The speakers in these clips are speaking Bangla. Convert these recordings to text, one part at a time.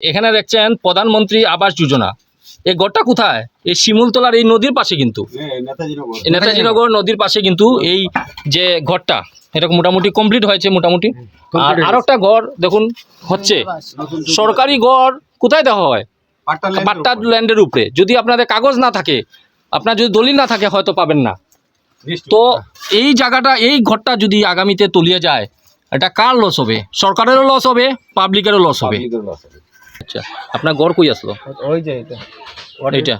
এখানে দেখছেন প্রধানমন্ত্রী আবাস যোজনা। এই ঘরটা কোথায়? এই শিমুলতলার এই নদীর পাশে কিন্তু। নেতাজিনগর। নদীর পাশে কিন্তু এই যে ঘরটা এটা মোটামুটি কমপ্লিট হয়েছে মোটামুটি। আর আরও একটা ঘর দেখুন হচ্ছে। সরকারি ঘর কোথায় দেওয়া হয়? পাট্টা ল্যান্ডের উপরে। যদি আপনাদের কাগজ না থাকে আপনার যদি দলিল না থাকে হয়তো পাবেন না। তো এই জায়গাটা এই ঘরটা যদি আগামীতে তলিয়ে যায় এটা কার লস হবে? সরকারেরও লস হবে পাবলিকেরও লস হবে। আচ্ছা আপনার ঘর কই আসলো? ওই যে এটা।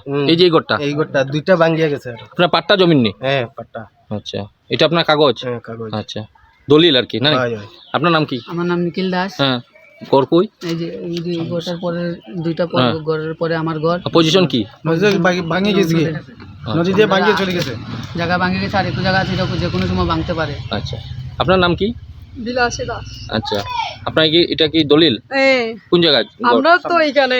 হুম। এই যে এই ঘরটা এই গোটা দুইটা ভাঙ্গিয়া গেছে আপনার পাট্টা জমিন নেই হ্যাঁ পাট্টা। আচ্ছা এটা আপনার কাগজ? হ্যাঁ কাগজ। আচ্ছা দলিল আর কি না হয়, হয়। আপনার নাম কি? আমার নাম নিখিল দাস। হ্যাঁ ঘর কই? এই যে এই ঘরটার পরে দুইটা হ্যাঁ। ঘরের পরে আমার ঘর পজিশন কি? ভাঙিয়ে গেছে নদী দিয়ে ভাঙিয়ে চলে গেছে। জায়গা ভাঙে গেছে আর একটু জায়গা আছে যে কোনো সময় ভাঙতে পারে। আচ্ছা আপনার নাম কি? বিলাসী দাস। আচ্ছা। আপনার কি এটা কি দলিল? এই কোন জায়গায়? আমরা তো এইখানে।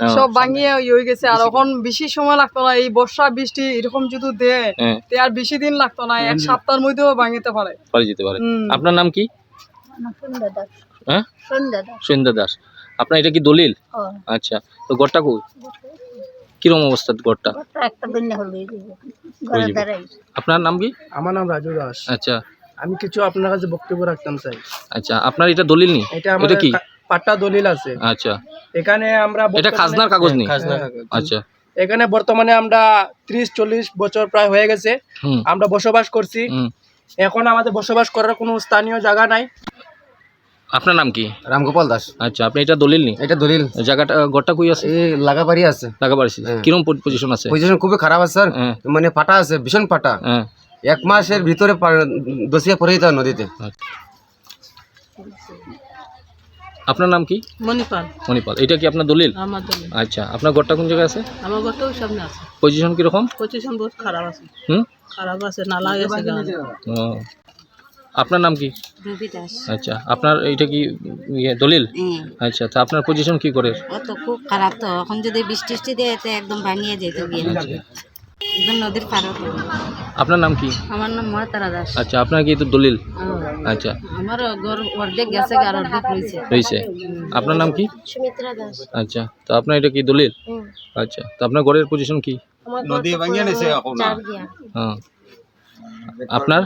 হ্যাঁ, সব ভাঙিয়ে হয়ে গেছে। আর এখন বেশি সময় লাগতো না। এই বর্ষা বৃষ্টি এরকম যদি দেয় হ্যাঁ। তে আর বেশি দিন লাগতো না। এক সপ্তাহের মধ্যেও ভাঙিতে পারে। পারে যেতে পারে। আপনার নাম কি? হ্যাঁ? সন্ধ্যা দাস। আপনার এটা কি দলিল? আচ্ছা। তো ঘরটা কই? কিরম অবস্থা ঘরটা আপনার নাম কি? আমার নাম রাজু দাস। আচ্ছা। আমি কিছু আপনার কাছে বক্তব্য রাখতাম চাই আচ্ছা আপনার এটা দলিল নেই এটা আমাদের কি কা- পাট্টা দলিল আছে। আচ্ছা। এখানে আমরা এটা বর্তমানে- খাজনার কাগজ নেই খাজনার আচ্ছা। এখানে বর্তমানে আমরা ত্রিশ চল্লিশ বছর প্রায় হয়ে গেছে। হুম। আমরা বসবাস করছি। হুম। এখন আমাদের বসবাস করার কোনো স্থানীয় জায়গা নাই। আপনার নাম কি? রামগোপাল দাস। আচ্ছা আপনি এটা দলিল নেই এটা দলিল। জায়গাটা ঘরটা কই আছে? এই লাগাবাড়ি আছে। লাগা পারছি হ্যাঁ। কিরম পজিশন আছে? পজিশন খুবই খারাপ আছে স্যার। হ্যাঁ। মানে ফাটা আছে ভীষণ ফাটা হ্যাঁ। এক মাসের ভিতরে দোষিয়া পড়ে যেতে নদীতে। আপনার নাম কি? মণিপাল। মণিপাল। এটা কি আপনার দলিল? আমার দলিল। আচ্ছা আপনার ঘরটা কোন জায়গায় আছে? আমার ঘরটাও সামনে আছে। পজিশন কীরকম? পজিশন বহুত খারাপ আছে। হুম? খারাপ আছে নালা গেছে ও। আপনার নাম কি? রবি দাস। আচ্ছা আপনার এইটা কি ইয়ে দলিল? আচ্ছা তা আপনার পজিশন কি করে? ও তো খুব খারাপ তো। এখন যদি বৃষ্টি টিষ্টি দেয় তো একদম ভাঙিয়ে যেত গিয়ে। একদম নদীর পাড়ে আপনার নাম কি? আমার নাম মহাতারা দাস। আচ্ছা আপনার কি তো দলিল? আচ্ছা। আমার ঘর অর্ধেক গেছে আর অর্ধেক রয়েছে। রয়েছে। আপনার নাম কি? সুমিত্রা দাস। আচ্ছা তো আপনার এটা কি দলিল? আচ্ছা তো আপনার ঘরের পজিশন কি? নদী ভাঙিয়ে নিছে এখন। হ্যাঁ। আপনার?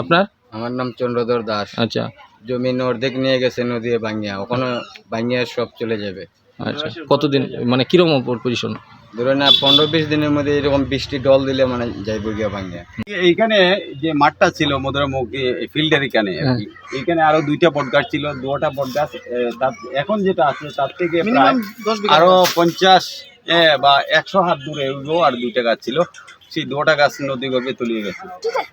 আপনার? আমার নাম চন্দ্রধর দাস। আচ্ছা। জমিন অর্ধেক নিয়ে গেছে নদী ভাঙিয়া। ওখানে ভাঙিয়া সব চলে যাবে। আচ্ছা কতদিন মানে কীরকম পজিশন ধরে না পনেরো বিশ দিনের মধ্যে এরকম বৃষ্টি ডল দিলে মানে যাইব গিয়া ভাঙিয়া এইখানে যে মাঠটা ছিল মধুরামুখ ফিল্ডের এখানে কি। এইখানে আরও দুইটা বট গাছ ছিল দুটা বট গাছ এখন যেটা আছে তার থেকে প্রায় দশ বিঘা আরও পঞ্চাশ এ, বা একশো হাত দূরে আর দুইটা গাছ ছিল। সেই দুটা গাছ নদী গর্ভে তলিয়ে গেছে।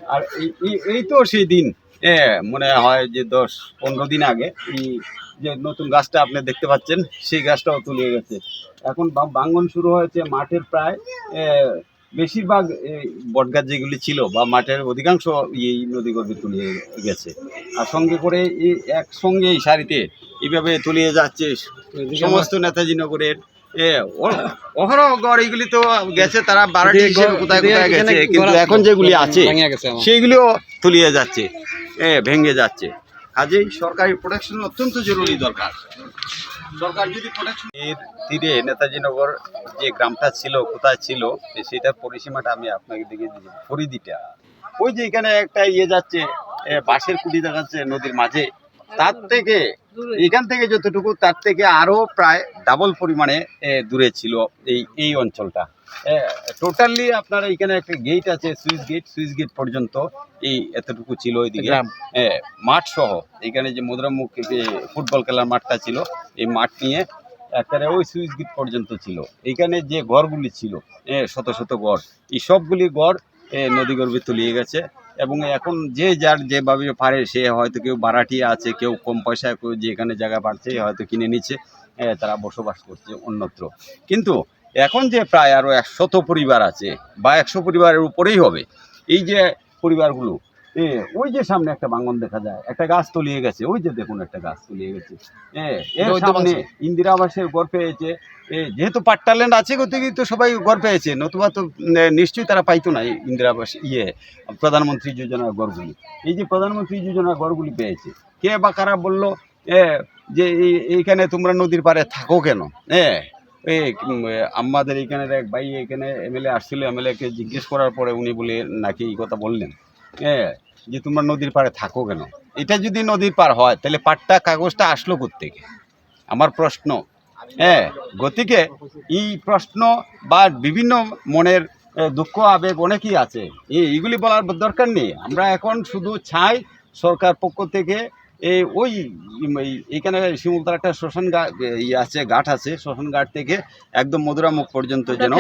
আর এই- এই- এই তো সেই দিন এ মনে হয় যে দশ পনেরো দিন আগে এই যে নতুন গাছটা আপনি দেখতে পাচ্ছেন সেই গাছটাও তলিয়ে গেছে এখন বা- ভাঙন শুরু হয়েছে মাঠের প্রায় বেশিরভাগ এই বটগাছ যেগুলি ছিল বা মাঠের অধিকাংশ এই নদী গর্ভে তলিয়ে গেছে। আর সঙ্গে করে এই একসঙ্গে এই সারিতে এইভাবে তলিয়ে যাচ্ছে সমস্ত নেতাজি নগরের। অহরহ গড় তো গেছে তারা বারোটি কোথায় কোথায় গেছে কিন্তু এখন যেগুলি আছে সেইগুলিও তলিয়ে যাচ্ছে এ ভেঙে যাচ্ছে। কাজেই সরকারি প্রোটেকশন অত্যন্ত জরুরি দরকার। সরকার যদি প্রোটেকশন এর তীরে নেতাজি নগর যে গ্রামটা ছিল, কোথায় ছিল সেটার পরিসীমাটা আমি আপনাকে দেখে দিচ্ছি ফরিদিটা ওই যে এখানে একটা ইয়ে যাচ্ছে বাঁশের কুটি দেখাচ্ছে নদীর মাঝে, তার থেকে এখান থেকে যতটুকু, তার থেকে আরও প্রায় ডাবল পরিমাণে দূরে ছিল এই এই অঞ্চলটা। টোটালি আপনার এখানে একটা গেট আছে সুইচ গেট সুইচ গেট পর্যন্ত এই এতটুকু ছিল ওইদিকে। মাঠ সহ এখানে যে মুদ্রামুখ ফুটবল খেলার মাঠটা ছিল এই মাঠ নিয়ে একেবারে ওই সুইচ গেট পর্যন্ত ছিল। এখানে যে ঘরগুলি ছিল শত শত ঘর এই সবগুলি ঘর এ, নদীগর্ভে তলিয়ে গেছে এবং এখন যে যার যেভাবে পারে সে হয়তো কেউ বারাটিয়া আছে কেউ কম পয়সায় কেউ যেখানে জায়গা পাচ্ছে হয়তো কিনে নিচ্ছে। তারা বসবাস করছে অন্যত্র। কিন্তু এখন যে প্রায় আরও একশত পরিবার আছে বা একশো পরিবারের উপরেই হবে এই যে পরিবারগুলো এ ওই যে সামনে একটা বাঙ্গন দেখা যায় একটা গাছ তলিয়ে গেছে ওই যে দেখুন একটা গাছ তলিয়ে গেছে এর সামনে ইন্দিরা আবাসের ঘর পেয়েছে এ যেহেতু পাট্টাল্যান্ড আছে গতিকে তো সবাই ঘর পেয়েছে নতুবা তো নিশ্চয়ই তারা পাইতো না ইন্দিরা আবাস ইয়ে প্রধানমন্ত্রী যোজনার ঘরগুলি। এই যে প্রধানমন্ত্রী যোজনার ঘরগুলি পেয়েছে কে বা কারা বলল এ যে এইখানে তোমরা নদীর পাড়ে থাকো কেন হ্যাঁ আমাদের এইখানের এক ভাই এখানে এমএলএ আসছিল, এমএলএকে জিজ্ঞেস করার পরে উনি বলে, নাকি এই কথা বললেন? হ্যাঁ যে তোমরা নদীর পাড়ে থাকো কেন? এটা যদি নদীর পার হয়, তাহলে পাট্টা, কাগজটা আসলো কোত্থেকে? আমার প্রশ্ন। হ্যাঁ গতিকে এই প্রশ্ন বা বিভিন্ন মনের দুঃখ, আবেগ অনেকই আছে। এই এইগুলি বলার দরকার নেই। আমরা এখন শুধু চাই সরকার পক্ষ থেকে এই ওই এখানে শিমুলতার একটা শ্মশান ইয়ে আছে ঘাট আছে শ্মশান ঘাট থেকে একদম মধুরামুখ পর্যন্ত যেন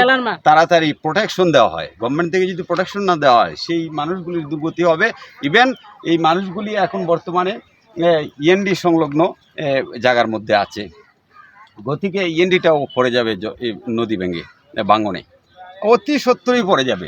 তাড়াতাড়ি প্রোটেকশন দেওয়া হয়। গভর্নমেন্ট থেকে যদি প্রোটেকশন না দেওয়া হয় সেই মানুষগুলির দুর্গতি হবে। ইভেন এই মানুষগুলি এখন বর্তমানে ইএনডি সংলগ্ন জায়গার মধ্যে আছে। গতিকে ইএনডিটাও পড়ে যাবে নদী ভেঙে বাঙ্গনে। অতি সত্তরই পড়ে যাবে।